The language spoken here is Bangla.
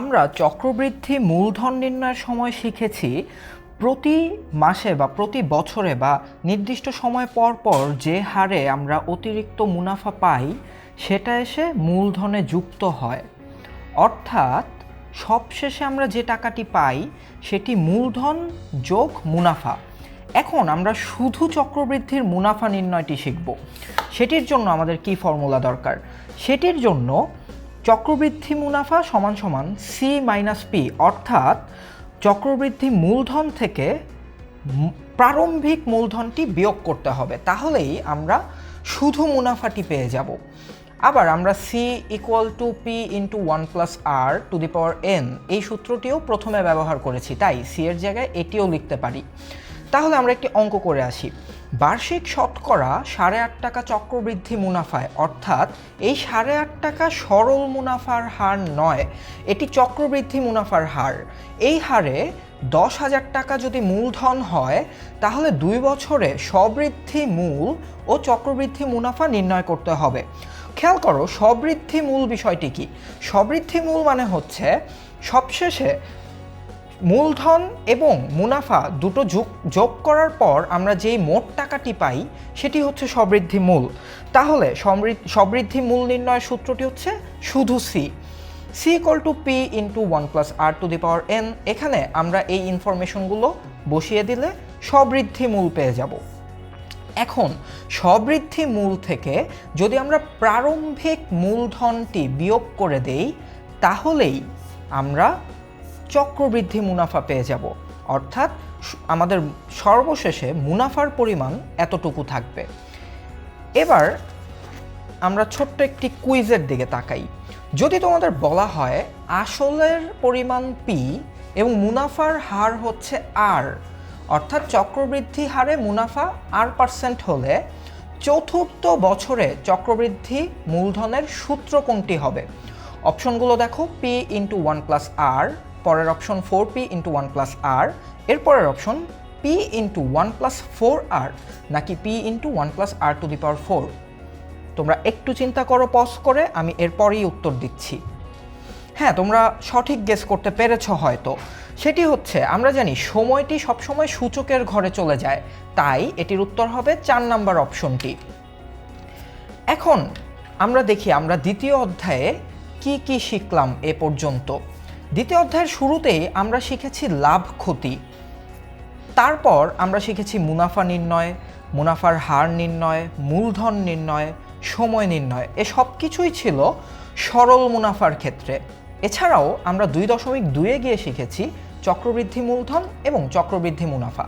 আমরা চক্রবৃদ্ধি মূলধন নির্ণয়ের সময় শিখেছি প্রতি মাসে বা প্রতি বছরে বা নির্দিষ্ট সময় পর পর যে হারে আমরা অতিরিক্ত মুনাফা পাই, সেটা এসে মূলধনে যুক্ত হয়। অর্থাৎ সবশেষে আমরা যে টাকাটি পাই, সেটি মূলধন যোগ মুনাফা। এখন আমরা শুধু চক্রবৃদ্ধির মুনাফা নির্ণয়টি শিখব। সেটির জন্য আমাদের কি ফর্মুলা দরকার? সেটির জন্য চক্রবৃদ্ধি মুনাফা সমান সমান সি মাইনাস পি অর্থাৎ চক্রবৃদ্ধি মূলধন থেকে প্রারম্ভিক মূলধনটি বিয়োগ করতে হবে। তাহলেই আমরা শুধু মুনাফাটি পেয়ে যাব। আবার আমরা C equal to P into one plus R to the power N এই সূত্রটিও প্রথমে ব্যবহার করেছি, তাই সি এর জায়গায় এটিও লিখতে পারি। তাহলে আমরা একটি অঙ্ক করে আসি। বার্ষিক শতকরা সাড়ে আট টাকা চক্রবৃদ্ধি মুনাফায়, অর্থাৎ এই সাড়ে আট টাকা সরল মুনাফার হার নয়, এটি চক্রবৃদ্ধি মুনাফার হার। এই হারে দশ হাজার টাকা যদি মূলধন হয়, তাহলে দুই বছরে সবৃদ্ধি মূল ও চক্রবৃদ্ধি মুনাফা নির্ণয় করতে হবে। খেয়াল করো সবৃদ্ধি মূল বিষয়টি কি? সবৃদ্ধি মূল মানে হচ্ছে সবশেষে মূলধন এবং মুনাফা দুটো যোগ যোগ করার পর আমরা যেই মোট টাকাটি পাই, সেটি হচ্ছে সমৃদ্ধি মূল। তাহলে সমৃদ্ধ মূল নির্ণয়ের সূত্রটি হচ্ছে শুধু C C equal to P into one plus R to the power N এখানে আমরা এই ইনফরমেশনগুলো বসিয়ে দিলে সমৃদ্ধি মূল পেয়ে যাব। এখন সবৃদ্ধি মূল থেকে যদি আমরা প্রারম্ভিক মূলধনটি বিয়োগ করে দেই, তাহলেই আমরা চক্রবৃদ্ধি মুনাফা পেয়ে যাব। অর্থাৎ আমাদের সর্বশেষে মুনাফার পরিমাণ এতটুকু থাকবে। এবার আমরা ছোট্ট একটি কুইজের দিকে তাকাই। যদি তোমাদের বলা হয় আসলের পরিমাণ পি এবং মুনাফার হার হচ্ছে আর অর্থাৎ চক্রবৃদ্ধি হারে মুনাফা আর পার্সেন্ট হলে চতুর্থ বছরে চক্রবৃদ্ধি মূলধনের সূত্র কোনটি হবে? অপশনগুলো দেখো P into one plus R পরের option four P into one plus R এর পরের option P into one plus four R নাকি P into one plus R to the power four তোমরা একটু চিন্তা করো পজ করে, আমি এরপরেই উত্তর দিচ্ছি। হ্যাঁ তোমরা সঠিক গেস করতে পেরেছ হয়তো। সেটি হচ্ছে, আমরা জানি সময়টি সবসময় সূচকের ঘরে চলে যায়, তাই এটির উত্তর হবে চার নাম্বার অপশনটি। এখন আমরা দেখি, আমরা দ্বিতীয় অধ্যায়ে কি কি শিখলাম এ পর্যন্ত। দ্বিতীয় অধ্যায়ের শুরুতেই আমরা শিখেছি লাভ ক্ষতি। তারপর আমরা শিখেছি মুনাফা নির্ণয়, মুনাফার হার নির্ণয়, মূলধন নির্ণয়, সময় নির্ণয়। এ সব কিছুই ছিল সরল মুনাফার ক্ষেত্রে। এছাড়াও আমরা দুই দশমিক দুয়ে গিয়ে শিখেছি চক্রবৃদ্ধি মূলধন এবং চক্রবৃদ্ধি মুনাফা।